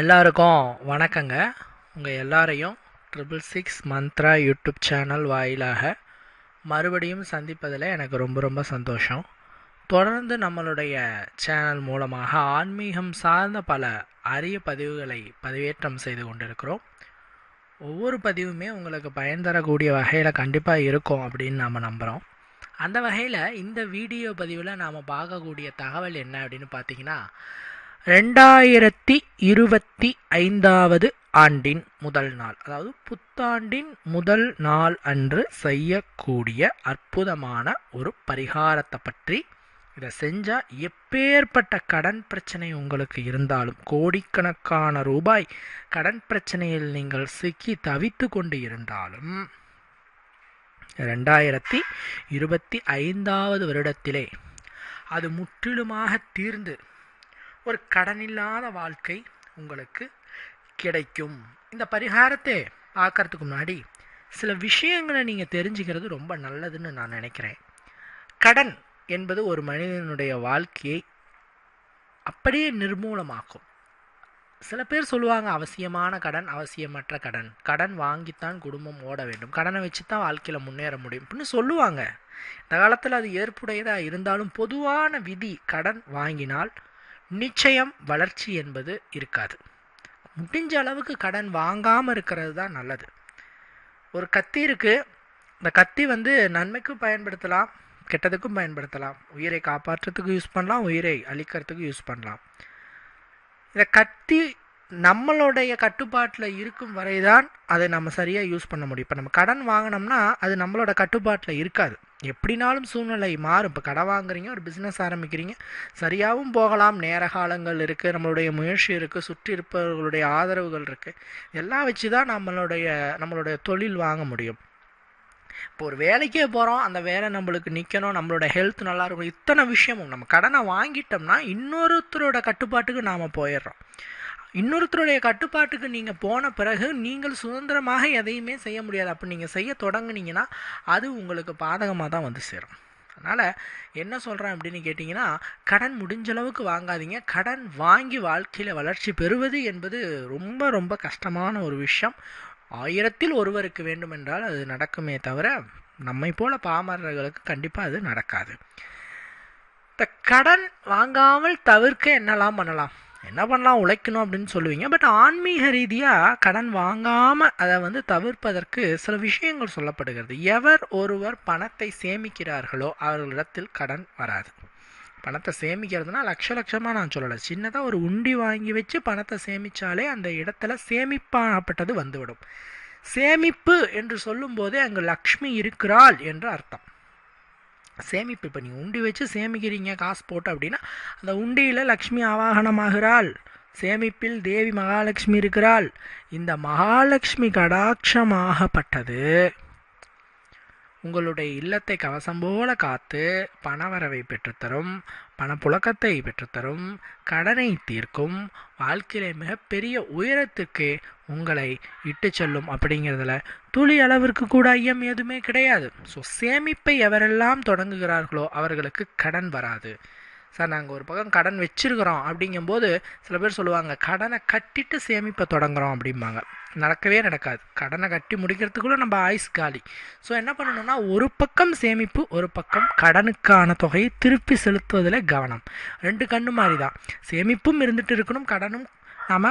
எல்லாருக்கும் வணக்கங்க. உங்கள் எல்லாரையும் triple six Mantra YouTube channel வாயிலாக மறுபடியும் சந்திப்பதில் எனக்கு ரொம்ப ரொம்ப சந்தோஷம். தொடர்ந்து நம்மளுடைய சேனல் மூலமாக ஆன்மீகம் சார்ந்த பல அரிய பதிவுகளை பதிவேற்றம் செய்து கொண்டிருக்கிறோம். ஒவ்வொரு பதிவுமே உங்களுக்கு பயன் தரக்கூடிய வகையில் கண்டிப்பாக இருக்கும் அப்படின்னு நாம் நம்புகிறோம் அந்த வகையில் இந்த வீடியோ பதிவில் நாம் பார்க்கக்கூடிய தகவல் என்ன அப்படின்னு பார்த்தீங்கன்னா ரெண்டாயிரத்தி இருபத்தி ஐந்தாவது ஆண்டின் முதல் நாள் அதாவது புத்தாண்டின் முதல் நாள் அன்று செய்யக்கூடிய அற்புதமான ஒரு பரிகாரத்தை பற்றி இதை செஞ்சால் எப்பேற்பட்ட கடன் பிரச்சனை உங்களுக்கு இருந்தாலும் கோடிக்கணக்கான ரூபாய் கடன் பிரச்சனையில் நீங்கள் சிக்கி தவித்து கொண்டு இருந்தாலும் ரெண்டாயிரத்தி இருபத்தி ஐந்தாவது வருடத்திலே அது முற்றிலுமாக தீர்ந்து ஒரு கடனில்லாத வாழ்க்கை உங்களுக்கு கிடைக்கும். இந்த பரிகாரத்தை பார்க்கறதுக்கு முன்னாடி சில விஷயங்களை நீங்கள் தெரிஞ்சுக்கிறது ரொம்ப நல்லதுன்னு நான் நினைக்கிறேன். கடன் என்பது ஒரு மனிதனுடைய வாழ்க்கையை அப்படியே நிர்மூலமாக்கும். சில பேர் சொல்லுவாங்க அவசியமான கடன் அவசியமற்ற கடன். கடன் வாங்கித்தான் குடும்பம் ஓட வேண்டும். கடனை வச்சு தான் வாழ்க்கையில் முன்னேற முடியும் அப்படின்னு சொல்லுவாங்க. இந்த காலத்தில் அது ஏற்புடையதாக இருந்தாலும் பொதுவான விதி கடன் வாங்கினால் நிச்சயம் வளர்ச்சி என்பது இருக்காது. முடிஞ்ச அளவுக்கு கடன் வாங்காமல் இருக்கிறது தான் நல்லது. ஒரு கத்தி இருக்குது இந்த கத்தி வந்து நன்மைக்கும் பயன்படுத்தலாம் கெட்டதுக்கும் பயன்படுத்தலாம். உயிரை காப்பாற்றுறதுக்கு யூஸ் பண்ணலாம் உயிரை அழிக்கிறதுக்கு யூஸ் பண்ணலாம். இந்த கத்தி நம்மளுடைய கட்டுப்பாட்டில் இருக்கும் வரை தான் அதை நம்ம சரியாக யூஸ் பண்ண முடியும். இப்போ நம்ம கடன் வாங்கினோம்னா அது நம்மளோட கட்டுப்பாட்டில் இருக்காது. எப்படினாலும் சூழ்நிலை மாறும். இப்போ கடன் வாங்குறீங்க ஒரு பிஸ்னஸ் ஆரம்பிக்கிறீங்க சரியாகவும் போகலாம். நேர காலங்கள் இருக்குது நம்மளுடைய முயற்சி இருக்குது சுற்றி இருப்பவர்களுடைய ஆதரவுகள் இருக்குது எல்லாம் வச்சு தான் நம்மளுடைய நம்மளுடைய தொழில் வாங்க முடியும். இப்போ ஒரு வேலைக்கே போகிறோம் அந்த வேலை நம்மளுக்கு நிற்கணும் நம்மளோட ஹெல்த் நல்லா இருக்கும் இத்தனை விஷயமும். நம்ம கடனை வாங்கிட்டோம்னா இன்னொருத்தரோட கட்டுப்பாட்டுக்கு நாம் போயிடுறோம். இன்னொருத்தருடைய கட்டுப்பாட்டுக்கு நீங்கள் போன பிறகு நீங்கள் சுதந்திரமாக எதையுமே செய்ய முடியாது. அப்போ நீங்கள் செய்ய தொடங்குனீங்கன்னா அது உங்களுக்கு பாதகமாக தான் வந்து சேரும். அதனால் என்ன சொல்கிறேன் அப்படின்னு கேட்டிங்கன்னா கடன் முடிஞ்ச அளவுக்கு வாங்காதீங்க. கடன் வாங்கி வாழ்க்கையில் வளர்ச்சி பெறுவது என்பது ரொம்ப ரொம்ப கஷ்டமான ஒரு விஷயம். ஆயிரத்தில் ஒருவருக்கு வேண்டுமென்றால் அது நடக்குமே தவிர நம்மை போல பாமரர்களுக்கு கண்டிப்பாக அது நடக்காது. இந்த கடன் வாங்காமல் தவிர்க்க என்னெல்லாம் பண்ணலாம்? என்ன பண்ணலாம் உழைக்கணும் அப்படின்னு சொல்லுவீங்க. பட் ஆன்மீக ரீதியாக கடன் வாங்காமல் அதை வந்து தவிர்ப்பதற்கு சில விஷயங்கள் சொல்லப்படுகிறது. எவர் ஒருவர் பணத்தை சேமிக்கிறார்களோ அவர்களிடத்தில் கடன் வராது. பணத்தை சேமிக்கிறதுனா லட்ச லட்சமாக நான் சொல்லலை. சின்னதாக ஒரு உண்டி வாங்கி வச்சு பணத்தை சேமித்தாலே அந்த இடத்துல சேமிப்பாகப்பட்டது வந்துவிடும். சேமிப்பு என்று சொல்லும்போதே அங்கு லக்ஷ்மி இருக்கிறாள் என்று அர்த்தம். சேமிப்பு. இப்போ நீங்கள் உண்டி வச்சு சேமிக்கிறீங்க காசு போட்டு அப்படின்னா அந்த உண்டியில் லக்ஷ்மி ஆவாகனமாகிறாள். சேமிப்பில் தேவி மகாலட்சுமி இருக்கிறாள். இந்த மகாலட்சுமி கடாட்சமாகப்பட்டது. உங்களுடைய இல்லத்தை கவசம் போல காத்து பணவரவை பெற்றுத்தரும் பணப்புழக்கத்தை பெற்றுத்தரும் கடனை தீர்க்கும் வாழ்க்கையில மிகப்பெரிய உயரத்துக்கு உங்களை இட்டு செல்லும் அப்படிங்கிறதுல துளி அளவிற்கு கூட ஐயம் எதுவுமே கிடையாது. ஸோ சேமிப்பை எவரெல்லாம் தொடங்குகிறார்களோ அவர்களுக்கு கடன் வராது. சார் நாங்கள் ஒரு பக்கம் கடன் வச்சிருக்கிறோம் அப்படிங்கும்போது சில பேர் சொல்லுவாங்க கடனை கட்டிட்டு சேமிப்பை தொடங்குறோம் அப்படிம்பாங்க. நடக்கவே நடக்காது. கடனை கட்டி முடிக்கிறதுக்குள்ளே நம்ம ஆயுஸ் காலி. ஸோ என்ன பண்ணணும்னா ஒரு பக்கம் சேமிப்பு ஒரு பக்கம் கடனுக்கான தொகையை திருப்பி செலுத்துவதில் கவனம். ரெண்டு கண்ணு மாதிரி தான் சேமிப்பும் இருந்துகிட்டு இருக்கணும் கடனும் நாம்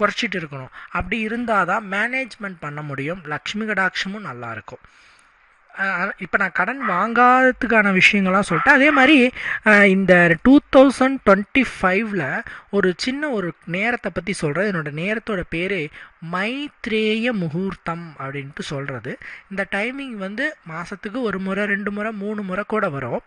குறைச்சிட்டு இருக்கணும். அப்படி இருந்தால் தான் மேனேஜ்மெண்ட் பண்ண முடியும். லக்ஷ்மி கடாட்சமும் நல்லாயிருக்கும் இப்போ நான் கடன் வாங்காததுக்கான விஷயங்கள்லாம் சொல்லிட்டேன். அதே மாதிரி இந்த டூ தௌசண்ட் டுவெண்ட்டி ஃபைவ்ல ஒரு சின்ன ஒரு நேரத்தை பற்றி சொல்கிறது என்னோட நேரத்தோட பேர் மைத்ரேய முகூர்த்தம் அப்படின்ட்டு சொல்கிறது இந்த டைமிங் வந்து மாதத்துக்கு ஒரு முறை ரெண்டு முறை மூணு முறை கூட வரும்.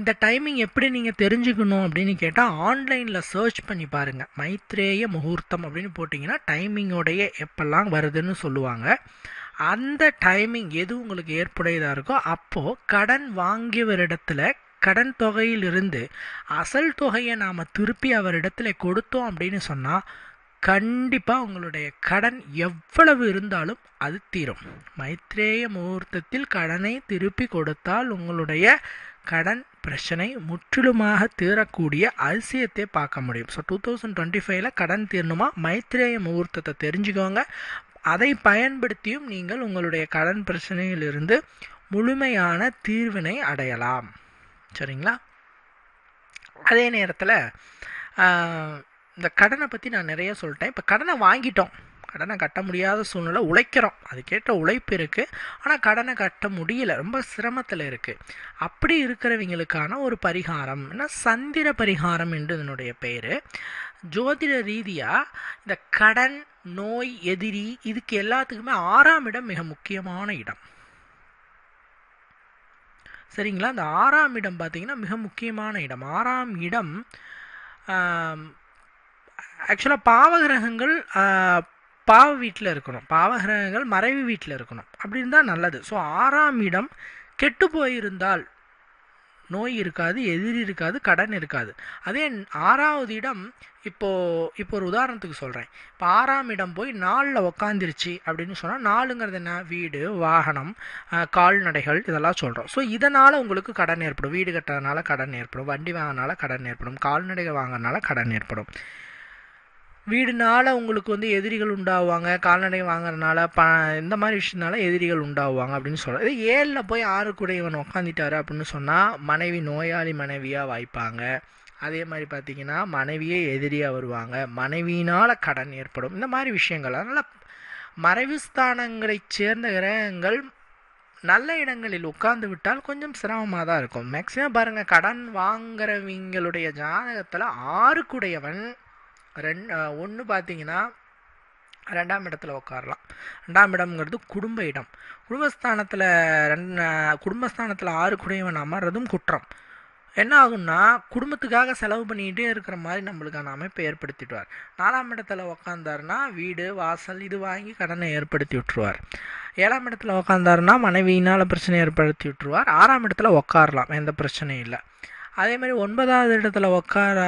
இந்த டைமிங் எப்படி நீங்கள் தெரிஞ்சுக்கணும் அப்படின்னு கேட்டால் ஆன்லைனில் சர்ச் பண்ணி பாருங்கள் மைத்ரேய முகூர்த்தம் அப்படின்னு போட்டிங்கன்னா டைமிங்கோடைய எப்பெல்லாம் வருதுன்னு சொல்லுவாங்க. அந்த டைமிங் எது உங்களுக்கு ஏற்புடையதாக இருக்கோ அப்போது கடன் வாங்கியவரிடத்துல கடன் தொகையிலிருந்து அசல் தொகையை நாம் திருப்பி அவரிடத்துல கொடுத்தோம் அப்படின்னு சொன்னால் கண்டிப்பாக உங்களுடைய கடன் எவ்வளவு இருந்தாலும் அது தீரும். மைத்ரேய முகூர்த்தத்தில் கடனை திருப்பி கொடுத்தால் உங்களுடைய கடன் பிரச்சனை முற்றிலுமாக தீரக்கூடிய அதிசயத்தை பார்க்க முடியும். ஸோ டூ தௌசண்ட் டுவெண்ட்டி ஃபைவ்ல கடன் தீரணுமா? மைத்ரேய முகூர்த்தத்தை தெரிஞ்சுக்கோங்க. அதை பயன்படுத்தியும் நீங்கள் உங்களுடைய கடன் பிரச்சனையிலிருந்து முழுமையான தீர்வினை அடையலாம். சரிங்களா? அதே நேரத்தில் இந்த கடனை பற்றி நான் நிறைய சொல்லிட்டேன். இப்போ கடனை வாங்கிட்டோம். கடனை கட்ட முடியாத சூழ்நிலை உழைக்கிறோம். அதுக்கேற்ற உழைப்பு இருக்குது ஆனால் கடனை கட்ட முடியல. ரொம்ப சிரமத்தில் இருக்குது அப்படி இருக்கிறவங்களுக்கான ஒரு பரிகாரம். என்ன? சந்திர பரிகாரம் என்று இதனுடைய பெயர். ஜோதிட ரீதியாக இந்த கடன் நோய் எதிரி இதுக்கு எல்லாத்துக்குமே ஆறாம் இடம் மிக முக்கியமான இடம். சரிங்களா? அந்த ஆறாம் இடம் பார்த்தீங்கன்னா மிக முக்கியமான இடம். ஆறாம் இடம் ஆக்சுவலாக பாவகிரகங்கள் பாவ வீட்டில் இருக்கணும். பாவகிரகங்கள் மறைவு வீட்டில் இருக்கணும். அப்படி இருந்தால் நல்லது. ஸோ ஆறாம் இடம் கெட்டு போயிருந்தால் நோய் இருக்காது எதிரி இருக்காது கடன் இருக்காது. அதே ஆறாவது இடம் இப்போது இப்போ ஒரு உதாரணத்துக்கு சொல்கிறேன் இப்போ ஆறாம் இடம் போய் நாளில் உக்காந்துருச்சு அப்படின்னு சொன்னால் நாலுங்கிறது என்ன? வீடு வாகனம் கால்நடைகள் இதெல்லாம் சொல்கிறோம் ஸோ இதனால் உங்களுக்கு கடன் ஏற்படும். வீடு கட்டுறதுனால கடன் ஏற்படும். வண்டி வாங்கினால கடன் ஏற்படும். கால்நடைகள் வாங்கினால கடன் ஏற்படும். வீடுனால உங்களுக்கு வந்து எதிரிகள் உண்டாவாங்க கால்நடை வாங்குறதுனால ப இந்த மாதிரி விஷயத்தினால எதிரிகள் உண்டாவாங்க அப்படின்னு சொல்கிறேன் இது ஏழில் போய் ஆறுக்குடையவன் உட்காந்துட்டாரு அப்படின்னு சொன்னால் மனைவி நோயாளி மனைவியாக வாய்ப்பாங்க. அதே மாதிரி பார்த்தீங்கன்னா மனைவியே எதிரியாக வருவாங்க. மனைவியினால் கடன் ஏற்படும். இந்த மாதிரி விஷயங்கள். அதனால் மறைவு ஸ்தானங்களை சேர்ந்த கிரகங்கள் நல்ல இடங்களில் உட்கார்ந்து விட்டால் கொஞ்சம் சிரமமாக தான் இருக்கும். மேக்ஸிமம் பாருங்கள் கடன் வாங்குறவங்களுடைய ஜாதகத்தில் ஆறுக்குடையவன் ரெண் ஒன்று பார்த்தீங்கன்னா ரெண்டாம் இடத்துல உட்காரலாம் ரெண்டாம் இடம்ங்கிறது குடும்ப இடம். குடும்பஸ்தானத்தில் ரெண்டு குடும்பஸ்தானத்தில் ஆறு குடையவன் அமர்றதும் குற்றம். என்ன ஆகும்னா குடும்பத்துக்காக செலவு பண்ணிக்கிட்டே இருக்கிற மாதிரி நம்மளுக்கான அமைப்பை ஏற்படுத்திடுவார். நாலாம் இடத்துல உக்காந்தாருன்னா வீடு வாசல் இது வாங்கி கடனை ஏற்படுத்தி விட்டுருவார். ஏழாம் இடத்துல உக்காந்தாருன்னா மனைவியினால் பிரச்சனை ஏற்படுத்தி விட்டுருவார். ஆறாம் இடத்துல உட்காரலாம் எந்த பிரச்சனையும் இல்லை. அதே மாதிரி ஒன்பதாவது இடத்துல உக்கார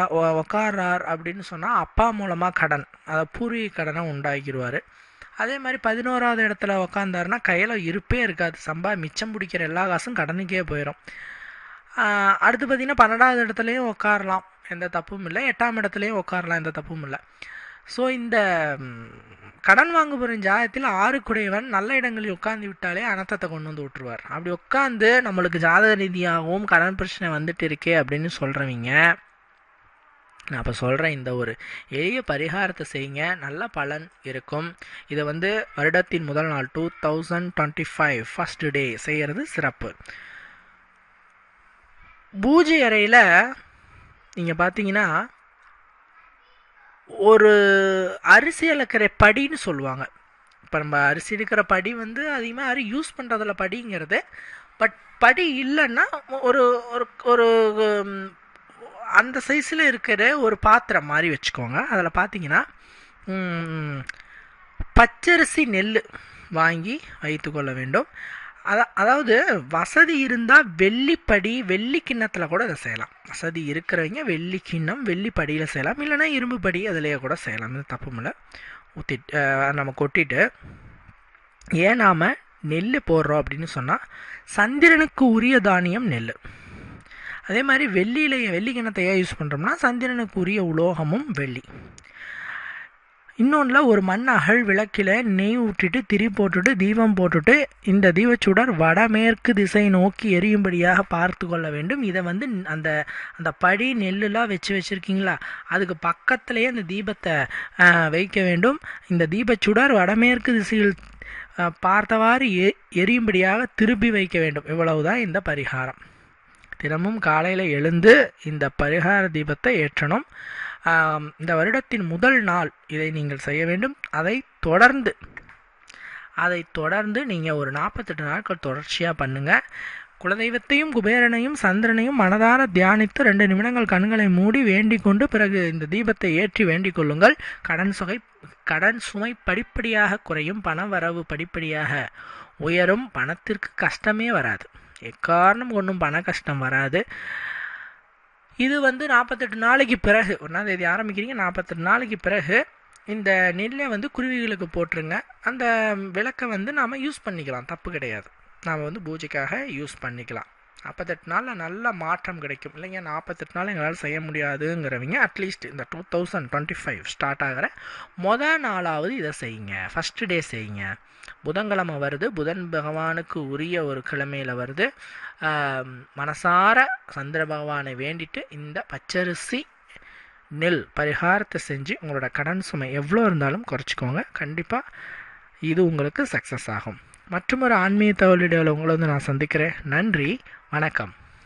உக்காரார் அப்படின்னு சொன்னால் அப்பா மூலமாக கடன் அதை பூர்வீக கடனை உண்டாக்கிடுவார் அதே மாதிரி பதினோராவது இடத்துல உக்காந்தாருன்னா கையில் இருப்பே இருக்காது. சம்பா மிச்சம் பிடிக்கிற எல்லா காசும் கடனுக்கே போயிடும் அடுத்து பார்த்திங்கன்னா பன்னெண்டாவது இடத்துலையும் உட்காரலாம் எந்த தப்பும் இல்லை. எட்டாம் இடத்துலையும் உட்காரலாம் எந்த தப்பும் இல்லை. ஸோ இந்த கடன் வாங்குபவரின் ஜாதகத்தில் ஆறு குடையவன் நல்ல இடங்களில் உட்காந்து விட்டாலே அனர்த்தத்தை கொண்டு வந்து விட்டுருவார். அப்படி உட்காந்து நம்மளுக்கு ஜாதக ரீதியாகவும் கடன் பிரச்சனை வந்துட்டு இருக்கே அப்படின்னு சொல்கிறவங்க நான் அப்போ சொல்கிறேன் இந்த ஒரு எளிய பரிகாரத்தை செய்யுங்க. நல்ல பலன் இருக்கும். இதை வந்து வருடத்தின் முதல் நாள் two thousand twenty five first day செய்கிறது சிறப்பு. பூஜை அறையில் நீங்கள் பார்த்தீங்கன்னா ஒரு அரிசி அளக்கிற படின்னு சொல்லுவாங்க. இப்போ நம்ம அரிசி இருக்கிற படி வந்து அதிகமாக யாரும் யூஸ் பண்ணுறதில்ல படிங்கிறது. பட் படி இல்லைன்னா ஒரு ஒரு ஒரு அந்த சைஸில் இருக்கிற ஒரு பாத்திரம் மாதிரி வச்சுக்கோங்க. அதில் பார்த்தீங்கன்னா பச்சரிசி நெல் வாங்கி வைத்து கொள்ள வேண்டும். அத அதாவது வசதி இருந்தால் வெள்ளிப்படி வெள்ளி கிண்ணத்தில் கூட அதை செய்யலாம். வசதி இருக்கிறவங்க வெள்ளி கிண்ணம் வெள்ளி படியில் செய்யலாம். இல்லைனா இரும்பு படி அதிலேயே கூட செய்யலாம். இது தப்பும் இல்லை ஊற்றிட்டு நம்ம கொட்டிட்டு ஏன் நாம் நெல் போடுறோம் அப்படின்னு சொன்னால் சந்திரனுக்கு உரிய தானியம் நெல். அதே மாதிரி வெள்ளியில வெள்ளி கிணத்தை ஏன் யூஸ் பண்ணுறோம்னா சந்திரனுக்கு உரிய உலோகமும் வெள்ளி. இன்னொன்றில் ஒரு மண் அகல் விளக்கில் நெய் ஊற்றிட்டு திரி போட்டுட்டு தீபம் போட்டுட்டு இந்த தீபச்சுடர் வடமேற்கு திசை நோக்கி எரியும்படியாக பார்த்து கொள்ள வேண்டும். இதை வந்து அந்த அந்த படி நெல்லுலாம் வச்சு வச்சுருக்கீங்களா? அதுக்கு பக்கத்துலேயே அந்த தீபத்தை வைக்க வேண்டும். இந்த தீபச்சுடர் வடமேற்கு திசையில் பார்த்தவாறு எ எரியும்படியாக திருப்பி வைக்க வேண்டும். இவ்வளவுதான் இந்த பரிகாரம். தினமும் காலையில் எழுந்து இந்த பரிகார தீபத்தை ஏற்றணும். இந்த வருடத்தின் முதல் நாள் இதை நீங்கள் செய்ய வேண்டும். அதை தொடர்ந்து அதை தொடர்ந்து நீங்கள் ஒரு நாற்பத்தெட்டு நாட்கள் தொடர்ச்சியாக பண்ணுங்கள் குலதெய்வத்தையும் குபேரனையும் சந்திரனையும் மனதார தியானித்து ரெண்டு நிமிடங்கள் கண்களை மூடி வேண்டிக் கொண்டு பிறகு இந்த தீபத்தை ஏற்றி வேண்டிக் கொள்ளுங்கள். கடன் சுகை கடன் சுமை படிப்படியாக குறையும் பண வரவு படிப்படியாக உயரும். பணத்திற்கு கஷ்டமே வராது. எக்காரணம் ஒன்றும் பண கஷ்டம் வராது. இது வந்து நாற்பத்தெட்டு நாளைக்கு பிறகு. ஒன்றாம் தேதி ஆரம்பிக்கிறீங்க நாற்பத்தெட்டு நாளைக்கு பிறகு இந்த நெல்லை வந்து குருவிகளுக்கு போட்டுருங்க. அந்த விளக்கை வந்து நாம் யூஸ் பண்ணிக்கலாம் தப்பு கிடையாது. நாம் வந்து பூஜைக்காக யூஸ் பண்ணிக்கலாம். நாற்பத்தெட்டு நாளில் நல்ல மாற்றம் கிடைக்கும். இல்லைங்க நாற்பத்தெட்டு நாள் எங்களால் செய்ய முடியாதுங்கிறவங்க அட்லீஸ்ட் இந்த two thousand twenty five start ஆகிற மொதல் நாளாவது இதை செய்யுங்க. ஃபஸ்ட்டு டே செய்யுங்க. புதன்கிழமை வருது. புதன் பகவானுக்கு உரிய ஒரு கிழமையில் வருது. மனசார சந்திர பகவானை வேண்டிட்டு இந்த பச்சரிசி நெல் பரிகாரத்தை செஞ்சு உங்களோட கடன் சுமை எவ்வளோ இருந்தாலும் குறைச்சிக்கோங்க. கண்டிப்பாக இது உங்களுக்கு சக்ஸஸ் ஆகும். மற்றும் ஒரு ஆன்மீக தகவல் வீடியோவில் உங்களை வந்து நான் சந்திக்கிறேன். நன்றி. வணக்கம்.